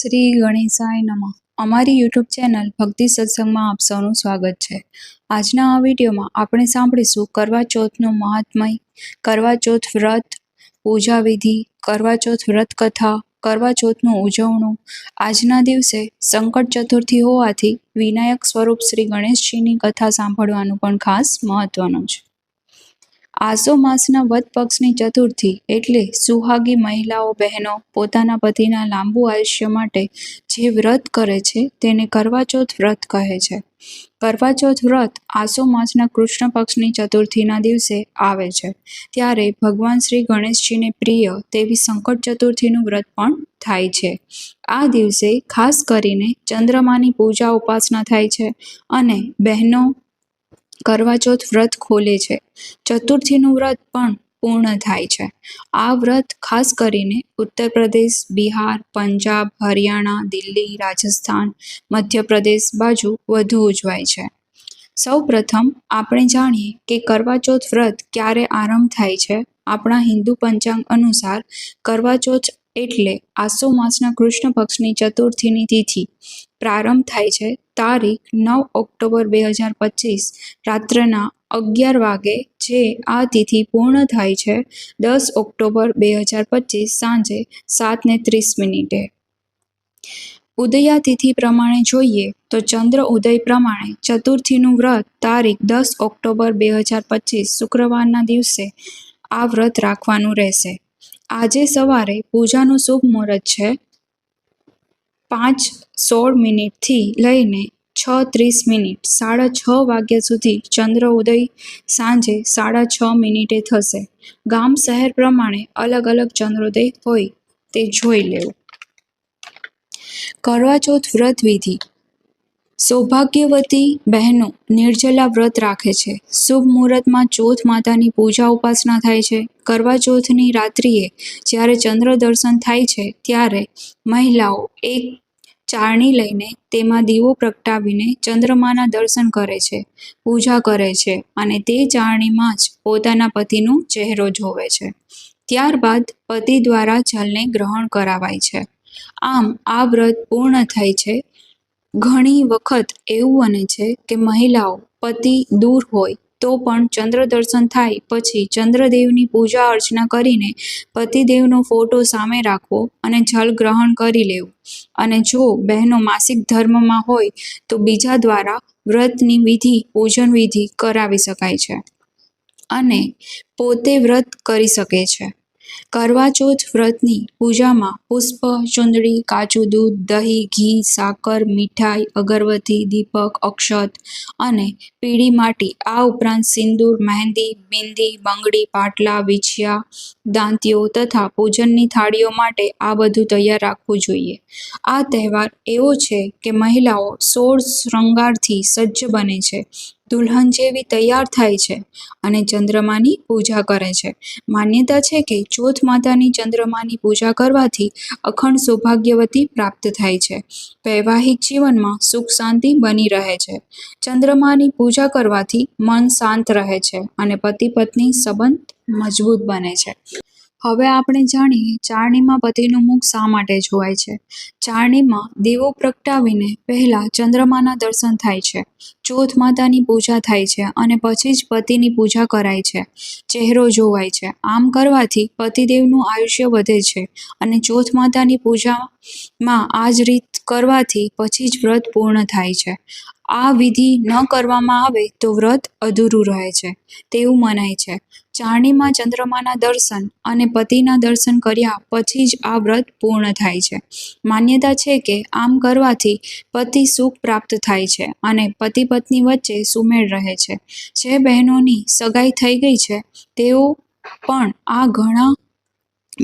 શ્રી ગણેશાય નમઃ. અમારી YouTube channel ભક્તિ સત્સંગમાં આપ સૌનું સ્વાગત છે. આજના આ વિડીયોમાં આપણે સાંભળીશું કરવા ચોથનું મહાત્મય, કરવા ચોથ વ્રત, પૂજા વિધિ, કરવા ચોથ વ્રત કથા, કરવા ચોથનું ઉજવણું. આજના દિવસે સંકટ ચતુર્થી હોવાથી વિનાયક સ્વરૂપ શ્રી ગણેશજીની કથા સાંભળવાનું પણ ખાસ મહત્વનું છે. આસો માસના વધ પક્ષની ચતુર્થી એટલે સુહાગી મહિલાઓ બહેનો પોતાના પતિના લાંબુ આયુષ્ય માટે જે વ્રત કરે છે તેને કરવાચોથ વ્રત કહે છે. કરવાચોથ વ્રત આસો માસના કૃષ્ણ પક્ષની ચતુર્થીના દિવસે આવે છે. ત્યારે ભગવાન શ્રી ગણેશજીને પ્રિય તેવી સંકટ ચતુર્થીનું વ્રત પણ થાય છે. આ દિવસે ખાસ કરીને ચંદ્રમાની પૂજા ઉપાસના થાય છે અને બહેનો કરવાચોથ વ્રત ખોલે છે. ચતુર્થીનું વ્રત પણ પૂર્ણ થાય છે. આ વ્રત ખાસ કરીને ઉત્તર પ્રદેશ બિહાર, પંજાબ, હરિયાણા, દિલ્હી, રાજસ્થાન, મધ્યપ્રદેશ બાજુ વધુ ઉજવાય છે. સૌ પ્રથમ આપણે જાણીએ કે કરવાચોથ વ્રત ક્યારે આરંભ થાય છે. આપણા હિન્દુ પંચાંગ અનુસાર કરવાચોથ એટલે આસો માસના કૃષ્ણ પક્ષની ચતુર્થીની તિથિ. પ્રારંભ થાય છે. તારીખ નવ ઓક્ટોબર બે હજાર પચીસ, રાત્રના અગિયાર વાગે જે આ તિથિ પૂર્ણ થાય છે, દસ ઓક્ટોબર બે હજાર પચીસ સાંજે સાતને ત્રીસ મિનિટે. ઉદયા તિથિ પ્રમાણે જોઈએ તો ચંદ્ર ઉદય પ્રમાણે ચતુર્થીનું વ્રત તારીખ દસ ઓક્ટોબર બે હજાર પચીસ શુક્રવારના દિવસે આ વ્રત રાખવાનું રહેશે. આજે સવારે પૂજાનું શુભ મુહૂર્ત છે. પાંચ સોળ મિનિટથી લઈને છ ત્રીસ મિનિટ, સાડા છ વાગ્યા સુધી ચંદ્ર ઉદય સાંજે સાડા છ મિનિટે થશે. ગામ શહેર પ્રમાણે અલગ અલગ ચંદ્રોદય હોય તે જોઈ લેવું. કરવાચોથ વ્રત વિધિ સૌભાગ્યવતી બહેનો નિર્જલા વ્રત રાખે છે. શુભ મુહૂર્તમાં ચોથ માતાની પૂજા ઉપાસના થાય છે. કરવા ચોથની રાત્રિએ જ્યારે ચંદ્ર દર્શન થાય છે ત્યારે મહિલાઓ એક ચારણી લઈને તેમાં દીવો પ્રગટાવીને ચંદ્રમાના દર્શન કરે છે, પૂજા કરે છે અને તે ચારણીમાં જ પોતાના પતિનો ચહેરો જોવે છે. ત્યારબાદ પતિ દ્વારા જલને ગ્રહણ કરાવાય છે. આમ આ વ્રત પૂર્ણ થાય છે ઘણી વખત એવું બને છે કે મહિલાઓ પતિ દૂર હોય તો પણ ચંદ્ર દર્શન થાય પછી ચંદ્રદેવની પૂજા અર્ચના કરીને પતિદેવનો ફોટો સામે રાખવો અને જલ ગ્રહણ કરી લેવું. અને જો બહેનો માસિક ધર્મમાં હોય તો બીજા દ્વારા વ્રતની વિધિ, પૂજન વિધિ કરાવી શકાય છે અને પોતે વ્રત કરી શકે છે. કરવાચોથ વ્રતની પૂજામાં પુષ્પ, ચુંદડી કાચું દૂધ, દહીં, ઘી, સાકર, મીઠાઈ, અગરબત્તી, દીપક, અક્ષત અને પીળી માટી. આ ઉપરાંત સિંદૂર, મહેંદી, બિંદી, બંગડી, પાટલા, વિછિયા, દાંતીઓ તથા પૂજનની થાળીઓ માટે આ બધું તૈયાર રાખવું જોઈએ. આ તહેવાર એવો છે કે મહિલાઓ સોળ શૃંગારથી સજ્જ બને છે. દુલ્હન જેવી તૈયાર થાય છે અને ચંદ્રમાની પૂજા કરે છે. માન્યતા છે કે ચોથ માતાની ચંદ્રમાની પૂજા કરવાથી અખંડ સૌભાગ્યવતી પ્રાપ્ત થાય છે. વૈવાહિક જીવનમાં સુખ શાંતિ બની રહે છે. ચંદ્રમાની પૂજા કરવાથી મન શાંત રહે છે અને પતિ પત્ની સંબંધ મજબૂત બને છે. હવે આપણે જાણીએ ચારણીમાં પતિનું મુખ શા માટે જોવાય છે. ચારણીમાં દીવો પ્રગટાવીને પહેલાં ચંદ્રમાના દર્શન થાય છે. ચોથ માતાની પૂજા થાય છે અને પછી જ પતિની પૂજા કરાય છે. ચહેરો જોવાય છે. આમ કરવાથી પતિદેવનું આયુષ્ય વધે છે અને ચોથ માતાની પૂજામાં આ જ રીત કરવાથી પછી જ વ્રત પૂર્ણ થાય છે. આ વિધિ ન કરવામાં આવે તો વ્રત અધૂરું રહે છે. તેવું મનાય છે. ચારણીમાં ચંદ્રમાના દર્શન અને પતિના દર્શન કર્યા પછી જ આ વ્રત પૂર્ણ થાય છે. માન્યતા છે કે આમ કરવાથી પતિ સુખ પ્રાપ્ત થાય છે અને પતિ પત્ની વચ્ચે સુમેળ રહે છે. જે બહેનોની સગાઈ થઈ ગઈ છે, તેઓ પણ આ ઘણા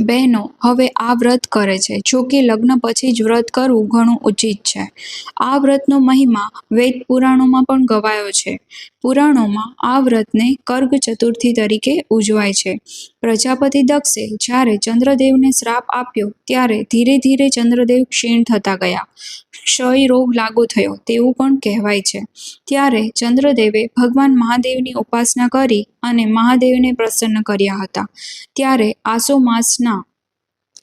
બહેનો હવે આ વ્રત કરે છે. જો કે લગ્ન પછી જ વ્રત કરવું ઘણું ઉચિત છે. આ વ્રતનો મહિમા વેદ પુરાણોમાં પણ ગવાયો છે. પુરાણોમાં આ વ્રતને કર્ગ ચતુર્થી તરીકે ઉજવાય છે. પ્રજાપતિ દક્ષે જ્યારે ચંદ્રદેવને શ્રાપ આપ્યો ત્યારે ધીરે ધીરે ચંદ્રદેવ ક્ષીણ થતા ગયા. ક્ષય રોગ લાગુ થયો તેવું પણ કહેવાય છે. ત્યારે ચંદ્રદેવે ભગવાન મહાદેવની ઉપાસના કરી અને મહાદેવને પ્રસન્ન કર્યા હતા. ત્યારે આસો માસના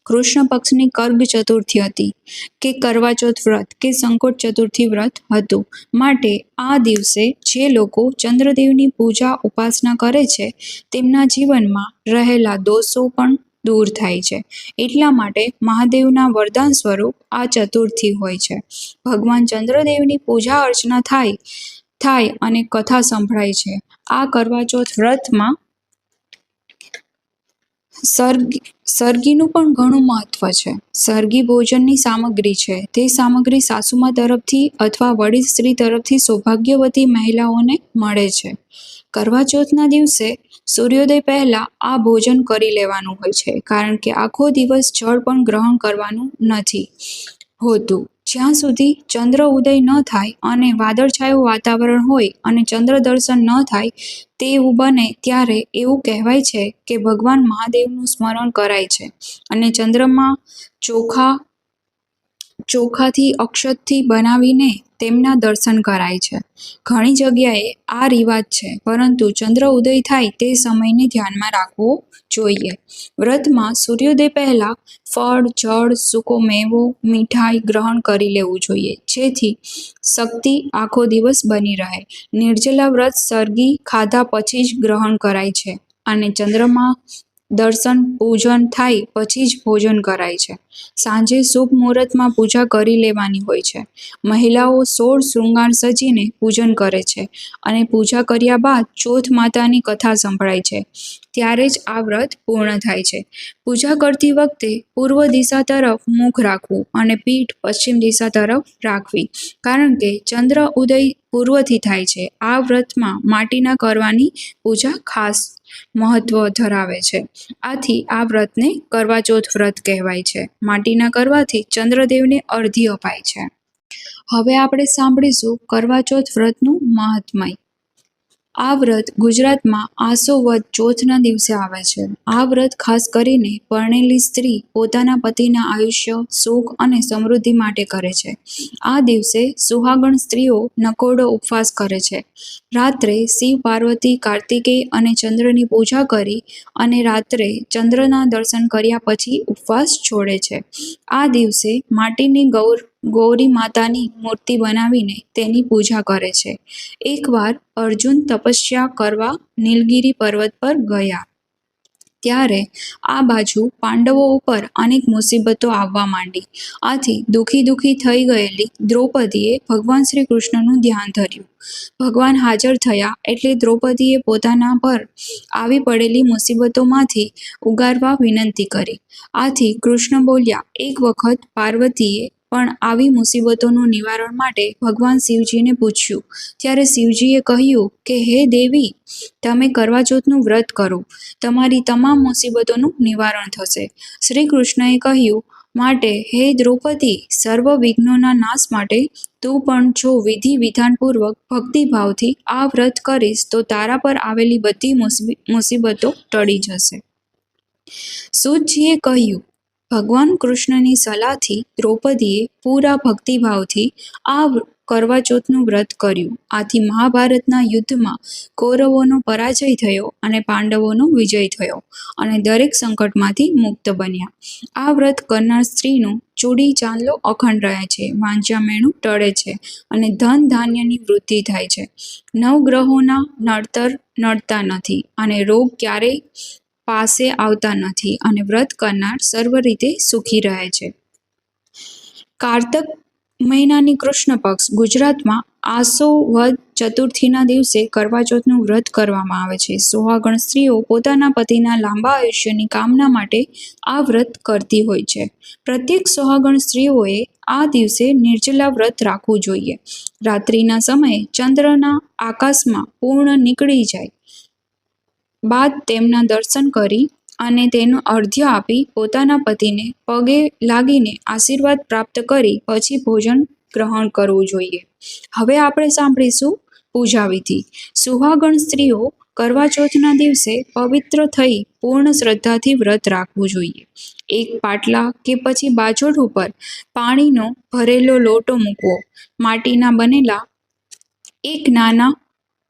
કૃષ્ણ પક્ષની કર્ગ ચતુર્થી હતી કે કરવા ચોથ વ્રત કે સંકોટ ચતુર્થી વ્રત હતું. માટે આ દિવસે જે લોકો ચંદ્રદેવની પૂજા ઉપાસના કરે છે, તેમના જીવનમાં રહેલા દોષો પણ દૂર થાય છે. એટલા માટે મહાદેવના વરદાન સ્વરૂપ આ ચતુર્થી હોય છે. ભગવાન ચંદ્રદેવની પૂજા અર્ચના થાય થાય અને કથા સંભળાય છે. આ કરવા ચોથ વ્રતમાં સરગી સરગીનું પણ ઘણું મહત્વ છે. સરગી ભોજનની સામગ્રી છે. તે સામગ્રી સાસુમા તરફથી અથવા વડીલ સ્ત્રી તરફથી સૌભાગ્યવતી મહિલાઓને મળે છે. કરવા ચોથના દિવસે સૂર્યોદય પહેલા આ ભોજન કરી લેવાનું હોય છે, કારણ કે આખો દિવસ જળ પણ ગ્રહણ કરવાનું નથી હોતું. જ્યાં સુધી ચંદ્ર ઉદય ન થાય અને વાદળછાયું વાતાવરણ હોય અને ચંદ્ર દર્શન ન થાય તેવું બને ત્યારે એવું કહેવાય છે કે ભગવાન મહાદેવનું સ્મરણ કરાય છે અને ચંદ્રમાં ચોખા ચોખાથી અક્ષતથી બનાવીને તેમના દર્શન કરાય છે. ઘણી જગ્યાએ આ રિવાજ છે, પરંતુ ચંદ્ર ઉદય થાય તે સમયને ધ્યાનમાં રાખવો જોઈએ. વ્રતમાં સૂર્યોદય પહેલા ફળ, જળ, સૂકો મેવો, મીઠાઈ ગ્રહણ કરી લેવું જોઈએ, જેથી શક્તિ આખો દિવસ બની રહે. નિર્જલા વ્રત, સરગી ખાધા પછી જ ગ્રહણ કરાય છે અને ચંદ્રમાં દર્શન, પૂજન થાય પછી જ ભોજન કરાય છે. સાંજે શુભ મુહૂર્તમાં પૂજા કરી લેવાની હોય છે. મહિલાઓ સોળ શૃંગાર સજીને પૂજન કરે છે અને પૂજા કર્યા બાદ ચોથ માતાની કથા સંભળાય છે. ત્યારે જ આ વ્રત પૂર્ણ થાય છે. પૂજા કરતી વખતે પૂર્વ દિશા તરફ મુખ રાખવું અને પીઠ પશ્ચિમ દિશા તરફ રાખવી. કારણ કે ચંદ્ર ઉદય પૂર્વથી થાય છે. આ વ્રતમાં માટીના કરવાની પૂજા ખાસ મહત્વ ધરાવે છે. આથી આ વ્રતને કરવાચોથ વ્રત કહેવાય છે. માટીના કરવાથી ચંદ્રદેવને અર્ધી અપાય છે. હવે આપણે સાંભળીશું કરવાચોથ વ્રતનું મહાત્મય. આ વ્રત ગુજરાતમાં આસો વદ ચોથના દિવસે આવે છે. આ વ્રત ખાસ કરીને પરણેલી સ્ત્રી પોતાના પતિના આયુષ્ય, સુખ અને સમૃદ્ધિ માટે કરે છે. આ દિવસે સુહાગણ સ્ત્રીઓ નકોડો ઉપવાસ કરે છે. રાત્રે શિવ પાર્વતી, કાર્તિકેય અને ચંદ્રની પૂજા કરી અને રાત્રે ચંદ્રના દર્શન કર્યા પછી ઉપવાસ છોડે છે. આ દિવસે માટીની ગૌર ગૌરી માતાની મૂર્તિ બનાવીને તેની પૂજા કરે છે. એકવાર અર્જુન તપસ્યા કરવા નીલગિરી પર્વત પર ગયા. ત્યારે આ બાજુ પાંડવો ઉપર અનેક મુસીબતો આવવા માંડી. આથી દુઃખી દુઃખી થઈ ગયેલી દ્રૌપદીએ ભગવાન શ્રી કૃષ્ણનું ધ્યાન ધર્યું. ભગવાન હાજર થયા એટલે દ્રૌપદીએ પોતાના પર આવી પડેલી મુસીબતોમાંથી ઉગારવા વિનંતી કરી. આથી કૃષ્ણ બોલ્યા, એક વખત પાર્વતીએ પણ આવી મુસીબતોનું નિવારણ માટે ભગવાન શિવજીને પૂછ્યું. ત્યારે શિવજીએ કહ્યું કે, હે દેવી, તમે કરવાચોથનું વ્રત કરો. તમારી તમામ મુસીબતોનું નિવારણ થશે. શ્રી કૃષ્ણએ કહ્યું, માટે, હે દ્રૌપદી, સર્વ વિઘ્નોના નાશ માટે તું પણ જો વિધિ વિધાનપૂર્વક ભક્તિભાવથી આ વ્રત કરીશ, તો તારા પર આવેલી બધી મુસીબ- મુસીબતો ટળી જશે. સૂતજીએ કહ્યું ભગવાન કૃષ્ણની સલાહથી દ્રૌપદીએ પૂરા ભક્તિભાવથી આ કરવાચોથનું વ્રત કર્યું. આથી મહાભારતના યુદ્ધમાં કૌરવોનો પરાજય થયો અને પાંડવોનો વિજય થયો અને દરેક સંકટમાંથી મુક્ત બન્યા. આ વ્રત કરનાર સ્ત્રીનું ચૂડી ચાંદલો અખંડ રહે છે વાંચ્યા મેણું ટળે છે અને ધન ધાન્યની વૃદ્ધિ થાય છે. નવગ્રહોના નડતર નડતા નથી અને રોગ ક્યારેય પાસે આવતા નથી અને વ્રત કરનાર સર્વ રીતે સુખી રહે છે. કારતક મહિનાની કૃષ્ણ પક્ષ ગુજરાતમાં આસો વદ ચતુર્થીના દિવસે કરવાચોથનું વ્રત કરવામાં આવે છે. સુહાગણ સ્ત્રીઓ પોતાના પતિના લાંબા આયુષ્યની કામના માટે આ વ્રત કરતી હોય છે. પ્રત્યેક સુહાગણ સ્ત્રીઓએ આ દિવસે નિર્જલા વ્રત રાખવું જોઈએ. રાત્રિના સમયે ચંદ્રના આકાશમાં પૂર્ણ નીકળી જાય. બાદ તેમના દર્શન કરી અને તેનું અર્ધ્ય આપી પોતાના પતિને પગે લાગીને આશીર્વાદ પ્રાપ્ત કરી પછી ભોજન ગ્રહણ કરવું જોઈએ. હવે આપણે સાંભળીશું પૂજા વિધિ. સુહાગણ સ્ત્રીઓ કરવા ચોથના દિવસે પવિત્ર થઈ પૂર્ણ શ્રદ્ધાથી વ્રત રાખવું જોઈએ. એક પાટલા કે પછી બાજોટ ઉપર પાણીનો ભરેલો લોટો મૂકવો. માટીના બનેલા એક નાના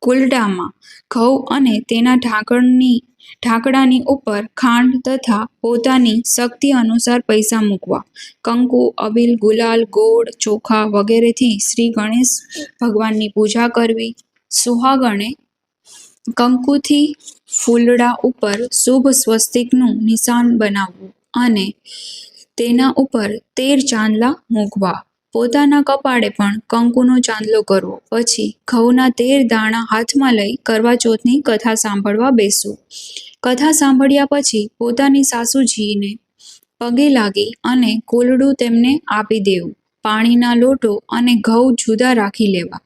કુલડામાં ઘઉં અને તેના ઢાંકણની ઢાંકડાની ઉપર ખાંડ તથા પોતાની શક્તિ અનુસાર પૈસા મૂકવા. કંકુ, અબીલ, ગુલાલ, ગોળ, ચોખા વગેરેથી શ્રી ગણેશ ભગવાનની પૂજા કરવી. સુહાગણે કંકુથી ફૂલડા ઉપર શુભ સ્વસ્તિકનું નિશાન બનાવવું અને તેના ઉપર તેર ચાંદલા મૂકવા. પોતાના કપાળે પણ કંકુનો ચાંદલો કરવો. પછી ઘઉંના તેર દાણા હાથમાં લઈ કરવા ચોથની કથા સાંભળવા બેસવું કથા સાંભળ્યા પછી પોતાની સાસુજીને પગે લાગી અને કોલડું તેમને આપી દેવું. પાણીના લોટો અને ઘઉં જુદા રાખી લેવા.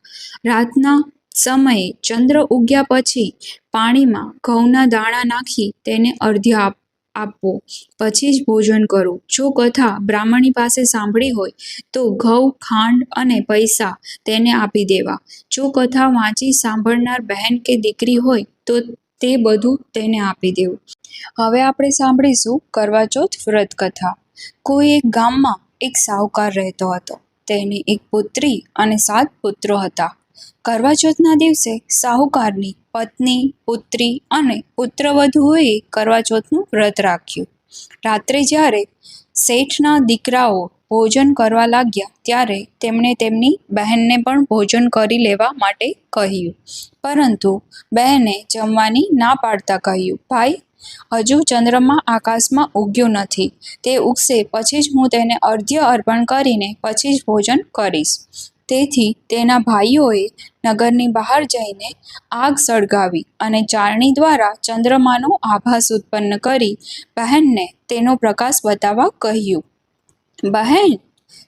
રાતના સમયે ચંદ્ર ઉગ્યા પછી પાણીમાં ઘઉંના દાણા નાખી તેને અર્ધ્ય આપ આપવો પછી જ ભોજન કરવું જો કથા બ્રાહ્મણી પાસે સાંભળી હોય, તો ઘઉં, ખાંડ અને પૈસા તેને આપી દેવા. જો કથા વાંચી સાંભળનાર બહેન કે દીકરી હોય, તો તે બધું તેને આપી દેવું. હવે આપણે સાંભળીશું કરવાચોથ વ્રત કથા. કોઈ એક ગામમાં એક સાહુકાર રહેતો હતો. તેને એક પુત્રી અને સાત પુત્રો હતા. કરવાચોથના દિવસે સાહુકારની પત્ની, પુત્રી અને પુત્રવધુઓએ કરવાચોથનું વ્રત રાખ્યું. રાત્રે જ્યારે શેઠના દીકરાઓ ભોજન કરવા લાગ્યા, ત્યારે તેમણે તેમની બહેનને પણ ભોજન કરી લેવા માટે કહ્યું. પરંતુ બહેને જમવાની ના પાડતા કહ્યું, ભાઈ, હજુ ચંદ્રમા આકાશમાં ઉગ્યો નથી. તે ઉગશે પછી જ હું તેને અર્ધ્ય અર્પણ કરીને પછી જ ભોજન કરીશ. તેથી તેના ભાઈઓએ નગરની બહાર જઈને આગ સળગાવી અને ચારણી દ્વારા ચંદ્રમાનો આભાસ ઉત્પન્ન કરી બહેનને તેનો પ્રકાશ બતાવવા કહ્યું. બહેન,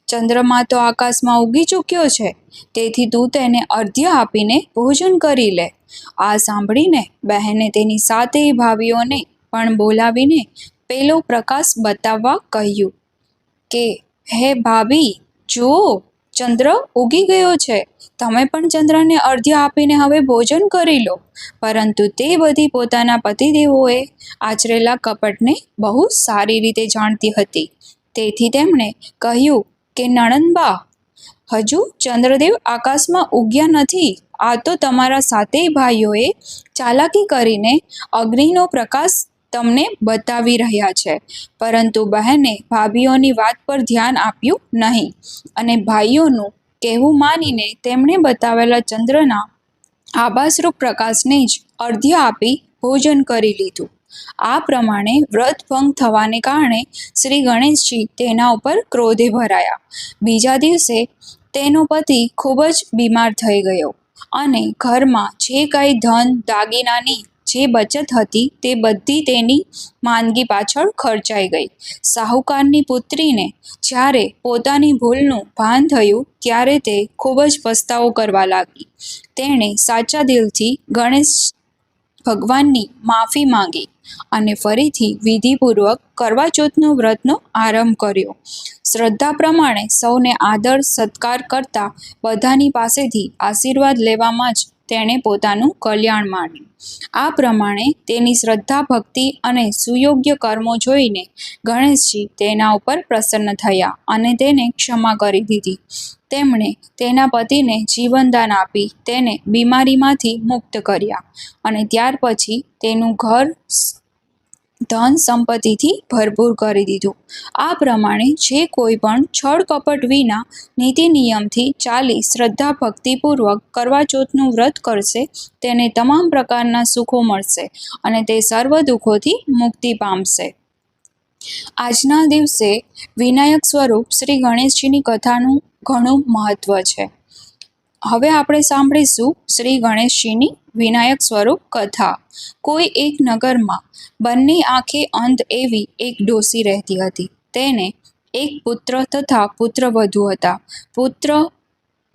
ચંદ્રમા તો આકાશમાં ઉગી ચૂક્યો છે, તેથી તું તેને અર્ધ્ય આપીને ભોજન કરી લે આ સાંભળીને બહેને તેની સાતેય ભાભીઓને પણ બોલાવીને પેલો પ્રકાશ બતાવવા કહ્યું કે, હે ભાભી, જુઓ ચંદ્ર ઉગી ગયો છે. તમે પણ ચંદ્રને અર્ધ્ય આપીને હવે ભોજન કરી લો. પરંતુ તે બધી પોતાના પતિદેવોએ આચરેલા કપટને બહુ સારી રીતે જાણતી હતી. તેથી તેમણે કહ્યું કે, નણંદબા, હજુ ચંદ્રદેવ આકાશમાં ઉગ્યા નથી. આ તો તમારા સાતેય ભાઈઓએ ચાલાકી કરીને અગ્નિનો પ્રકાશ તમને બતાવી રહ્યા છે. પરંતુ બહેને ભાભીઓની વાત પર ધ્યાન આપ્યું નહીં અને ભાઈઓનું કહેવું માનીને તેમણે બતાવેલા ચંદ્રના આભાસરૂપ પ્રકાશને જ અર્ધ્ય આપી ભોજન કરી લીધું. આ પ્રમાણે વ્રત ભંગ થવાને કારણે શ્રી ગણેશજી તેના ઉપર ક્રોધે ભરાયા. બીજા દિવસે તેનો પતિ ખૂબ જ બીમાર થઈ ગયો અને ઘરમાં જે કાંઈ ધન દાગીનાની જે બચત હતી તે બધી તેની માંદગી પાછળ ખર્ચાઈ ગઈ. સાહુકારની પુત્રીને જ્યારે પોતાની ભૂલનું ભાન થયું ત્યારે તે ખૂબ જ પસ્તાવો કરવા લાગી. તેણે સાચા દિલથી ગણેશ ભગવાનની માફી માંગી અને ફરીથી વિધિપૂર્વક કરવાચોથનું વ્રતનો આરંભ કર્યો. શ્રદ્ધા પ્રમાણે સૌને આદર સત્કાર કરતા બધાની પાસેથી આશીર્વાદ લેવામાં જ તેણે પોતાનું કલ્યાણ માન્યું. આ પ્રમાણે તેની શ્રદ્ધા, ભક્તિ અને સુયોગ્ય કર્મો જોઈને ગણેશજી તેના ઉપર પ્રસન્ન થયા અને તેને ક્ષમા કરી દીધી. તેમણે તેના પતિને જીવનદાન આપી તેને બીમારીમાંથી મુક્ત કર્યા અને ત્યાર પછી તેનું ઘર ધન સંપત્તિથી ભરપૂર કરી દીધું. આ પ્રમાણે જે કોઈ પણ છળ કપટ વિના નીતિ નિયમથી ચાલી શ્રદ્ધા ભક્તિપૂર્વક કરવાચોથનું વ્રત કરશે, તેને તમામ પ્રકારના સુખો મળશે અને તે સર્વ દુઃખોથી મુક્તિ પામશે. આજના દિવસે વિનાયક સ્વરૂપ શ્રી ગણેશજીની કથાનું ઘણું મહત્વ છે. હવે આપણે સાંભળીશું શ્રી ગણેશજીની વિનાયક સ્વરૂપ કથા. કોઈ એક નગરમાં બંને આંખે અંધ એવી એક ડોસી રહેતી હતી. તેને એક પુત્ર તથા પુત્રવધુ હતા. પુત્ર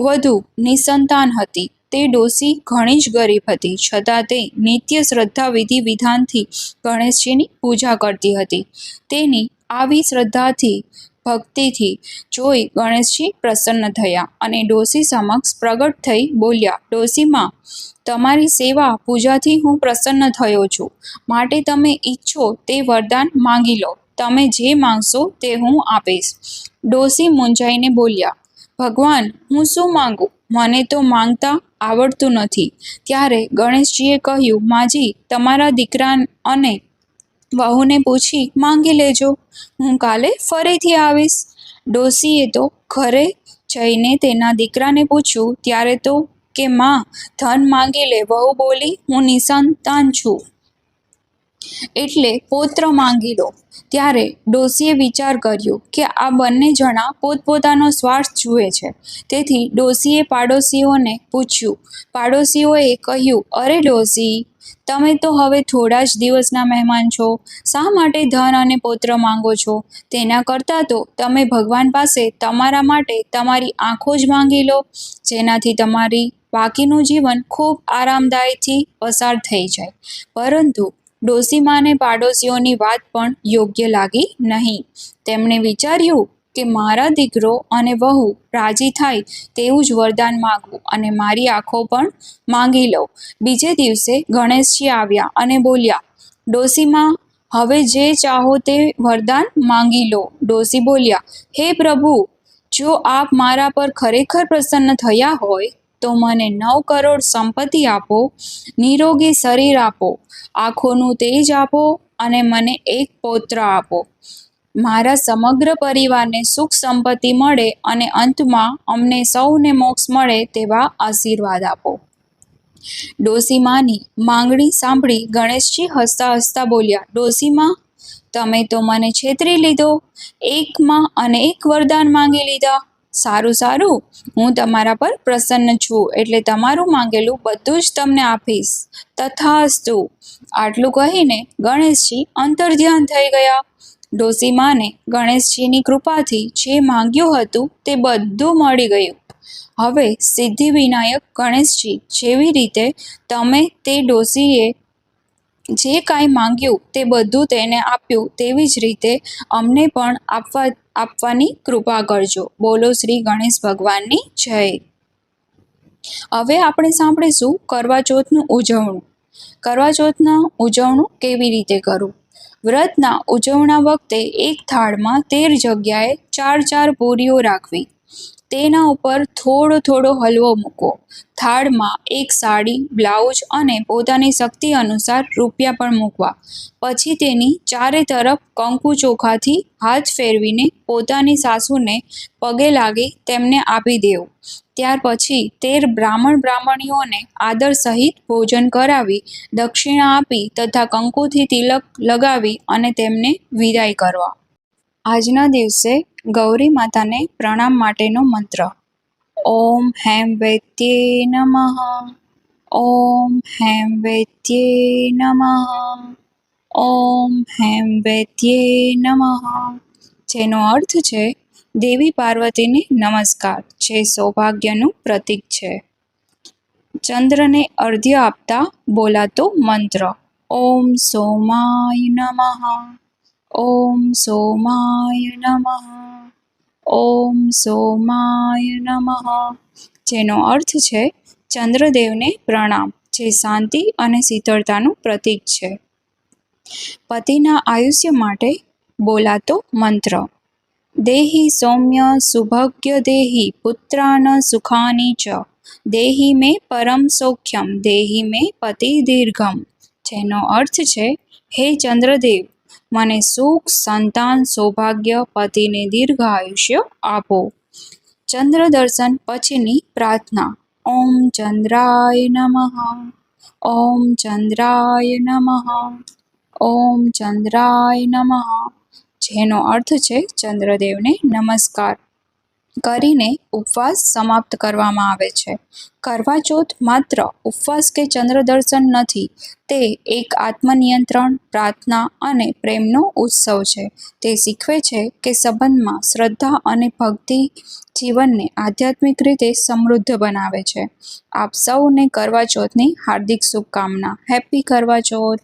વધુ નિસંતાન હતી. તે ડોસી ઘણી જ ગરીબ હતી. છતાં તે નિત્ય શ્રદ્ધા વિધિ વિધાનથી ગણેશજીની પૂજા કરતી હતી. તેની આવી શ્રદ્ધાથી ભક્તિથી જોઈ ગણેશજી પ્રસન્ન થયા અને ડોસી સમક્ષ પ્રગટ થઈ બોલ્યા ડોસીમાં તમારી સેવા પૂજાથી હું પ્રસન્ન થયો છું. માટે તમે ઈચ્છો તે વરદાન માંગી લો. તમે જે માંગશો તે હું આપીશ. ડોસી મૂંઝાઈને બોલ્યા, ભગવાન, હું શું માંગુ? મને તો માંગતા આવડતું નથી. ત્યારે ગણેશજીએ કહ્યું, માજી, તમારા દીકરા અને વહુને પૂછી, માંગી લેજો, હું કાલે ફરીથી આવીશ. ડોસીએ તો ઘરે જઈને તેના દીકરાને પૂછ્યું, ત્યારે તો કે માં, ધન માંગી લે. વહુ બોલી, હું નિસંતાન છું. એટલે પૌત્ર માંગી લો. ત્યારે ડોશીએ વિચાર કર્યો કે આ બંને જણા પોતપોતાનો સ્વાર્થ જુએ છે. તેથી ડોશીએ પાડોશીઓને પૂછ્યું. પાડોશીઓએ કહ્યું, અરે ડોશી તમે તો હવે થોડા જ દિવસના મહેમાન છો. શા માટે ધન અને પૌત્ર માંગો છો? તેના કરતાં તો તમે ભગવાન પાસે તમારા માટે તમારી આંખો જ માંગી લો. જેનાથી તમારી બાકીનું જીવન ખૂબ આરામદાયથી પસાર થઈ જાય. પરંતુ ડોસીમાને પાડોશીઓની વાત પણ યોગ્ય લાગી નહીં. તેમણે વિચાર્યું કે મારા દીકરો અને વહુ રાજી થાય તેવું જ વરદાન માગવું અને મારી આંખો પણ માંગી લઉં. બીજે દિવસે ગણેશજી આવ્યા અને બોલ્યા, ડોસીમાં, હવે જે ચાહો તે વરદાન માંગી લો. ડોસી બોલ્યા, હે પ્રભુ, જો આપ મારા પર ખરેખર પ્રસન્ન થયા હોય તો મને નવ કરોડ સંપત્તિ આપો, નિરોગી શરીર આપો, આંખોનું તેજ આપો અને મને એક પૌત્ર આપો. મારા સમગ્ર પરિવારને સુખ સંપત્તિ મળે અને અંતમાં અમને સૌને મોક્ષ મળે તેવા આશીર્વાદ આપો. ડોસીમાની માંગણી સાંભળી ગણેશજી હસતા હસતા બોલ્યા ડોસીમાં તમે તો મને છેતરી લીધો એકમાં અને એક વરદાન માંગી લીધા. સારું સારું. હું તમારા પર પ્રસન્ન છું. એટલે તમારું માંગેલું બધું જ તમને આપીશ. તથાસ્તુ. આટલું કહીને ગણેશજી અંતર્ધ્યાન થઈ ગયા. ડોસીમાને ગણેશજીની કૃપાથી જે માંગ્યું હતું તે બધું મળી ગયું. હવે સિદ્ધિ વિનાયક ગણેશજી જેવી રીતે તમે તે ડોસીએ જે કાંઈ માંગ્યું તે બધું તેને આપ્યું તેવી જ રીતે અમને પણ આપવા આપવાની કૃપા કરજો. બોલો શ્રી ગણેશ ભગવાનની જય. હવે આપણે સાંભળીશું કરવા ચોથનું ઉજવણું. કરવા ઉજવણું કેવી રીતે કરવું? વ્રતના ઉજવણા વખતે એક થાળમાં તેર જગ્યાએ ચાર ચાર પૂરીઓ રાખવી. તેના ઉપર થોડો થોડો હલવો મૂકો. થાળમાં એક સાડી, બ્લાઉઝ અને પોતાની શક્તિ અનુસાર રૂપિયા પણ મૂકવા. પછી તેની ચારે તરફ કંકુ ચોખાથી હાથ ફેરવીને પોતાની સાસુને પગે લાગી તેમને આપી દેવું. ત્યાર પછી તેર બ્રાહ્મણ બ્રાહ્મણીઓને આદર સહિત ભોજન કરાવી, દક્ષિણા આપી તથા કંકુથી તિલક લગાવી અને તેમને વિદાય કરવા. આજના દિવસે ગૌરી માતાને પ્રણામ માટેનો મંત્ર. ઓમ હેમ વૈદ્યે નમઃ. ઓમ હેમ વૈદ્યે નમઃ. ઓમ હેમ વૈદ્ય નમઃ. જેનો અર્થ છે, દેવી પાર્વતીને નમસ્કાર. જે સૌભાગ્યનું પ્રતીક છે. ચંદ્રને અર્ધ્ય આપતા બોલાતો મંત્ર. ઓમ સોમાય નમઃ. ઓમ सोमाय નમઃ ઓમ સોમાય નમઃ જેનો અર્થ છે ચંદ્રદેવને પ્રણામ, જે શાંતિ અને શીતળતાનું પ્રતીક છે. પતિના આયુષ્ય માટે બોલાતો મંત્ર. દેહી સૌમ્ય સુભગ્ય દેહી પુત્રાન સુખાની ચ. દેહી મે પરમ સૌખ્યમ, દેહી મે પતિ દીર્ઘમ. જેનો અર્થ છે, હે ચંદ્રદેવ મને સુખ, સંતાન, સૌભાગ્ય, પતિને દીર્ઘ આયુષ્ય આપો. ચંદ્ર દર્શન પછીની પ્રાર્થના. ઓમ ચંદ્રાય નમઃ. ઓમ ચંદ્રાય નમઃ. ઓમ ચંદ્રાય નમઃ. જેનો અર્થ છે ચંદ્રદેવને નમસ્કાર. કરીને ઉપવાસ સમાપ્ત કરવામાં આવે છે. કરવા ચોથ માત્ર ઉપવાસ કે ચંદ્ર દર્શન નથી, તે એક આત્મનિયંત્રણ, પ્રાર્થના અને પ્રેમનો ઉત્સવ છે. તે શીખવે છે કે સંબંધમાં શ્રદ્ધા અને ભક્તિ જીવનને આધ્યાત્મિક રીતે સમૃદ્ધ બનાવે છે. આપ સૌને કરવા ચોથની હાર્દિક શુભકામના. હેપી કરવા ચોથ